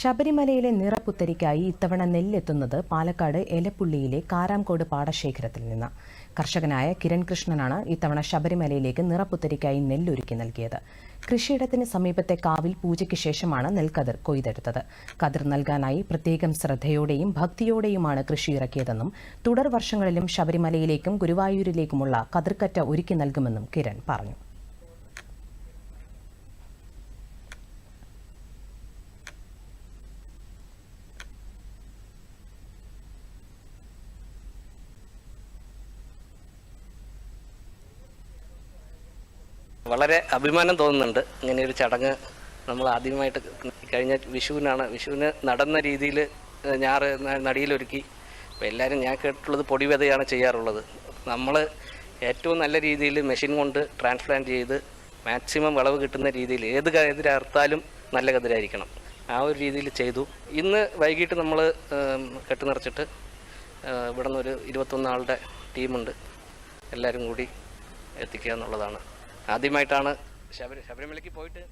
ശബരിമലയിലെ നിറപ്പുത്തരിക്കായി ഇത്തവണ നെല്ലെത്തുന്നത് പാലക്കാട് എലപ്പുള്ളിയിലെ കാരാംകോട് പാടശേഖരത്തിൽ നിന്ന്. കർഷകനായ കിരൺ കൃഷ്ണനാണ് ഇത്തവണ ശബരിമലയിലേക്ക് നിറപ്പുത്തരിക്കായി നെല്ലൊരുക്കി നൽകിയത്. കൃഷിയിടത്തിന് സമീപത്തെ കാവിൽ പൂജയ്ക്ക് ശേഷമാണ് നെൽക്കതിർ കൊയ്തെടുത്തത്. കതിർ നൽകാനായി പ്രത്യേകം ശ്രദ്ധയോടെയും ഭക്തിയോടെയുമാണ് കൃഷി ഇറക്കിയതെന്നും തുടർ വർഷങ്ങളിലും ശബരിമലയിലേക്കും ഗുരുവായൂരിലേക്കുമുള്ള കതിർക്കറ്റ ഒരുക്കി നൽകുമെന്നും കിരൺ പറഞ്ഞു. വളരെ അഭിമാനം തോന്നുന്നുണ്ട്. ഇങ്ങനെ ഒരു ചടങ്ങ് നമ്മൾ ആദ്യമായിട്ട് കഴിഞ്ഞ വിഷുവിനാണ്. വിഷുവിന് നടന്ന രീതിയിൽ ഞാറ് നടിയിലൊരുക്കി. അപ്പോൾ എല്ലാവരും ഞാൻ കേട്ടിട്ടുള്ളത് പൊടിവെതയാണ് ചെയ്യാറുള്ളത്. നമ്മൾ ഏറ്റവും നല്ല രീതിയിൽ മെഷീൻ കൊണ്ട് ട്രാൻസ്പ്ലാന്റ് ചെയ്ത് മാക്സിമം വിളവ് കിട്ടുന്ന രീതിയിൽ ഏത് കതിരറുത്താലും നല്ല കതിരായിരിക്കണം. ആ ഒരു രീതിയിൽ ചെയ്തു. ഇന്ന് വൈകിട്ട് നമ്മൾ കെട്ട് നിറച്ചിട്ട് ഇവിടെ നിന്നൊരു ഇരുപത്തൊന്നാളുടെ ടീമുണ്ട്. എല്ലാവരും കൂടി എത്തിക്കുക എന്നുള്ളതാണ്. ആദ്യമായിട്ടാണ് ശബരി ശബരിമലയ്ക്ക് പോയിട്ട്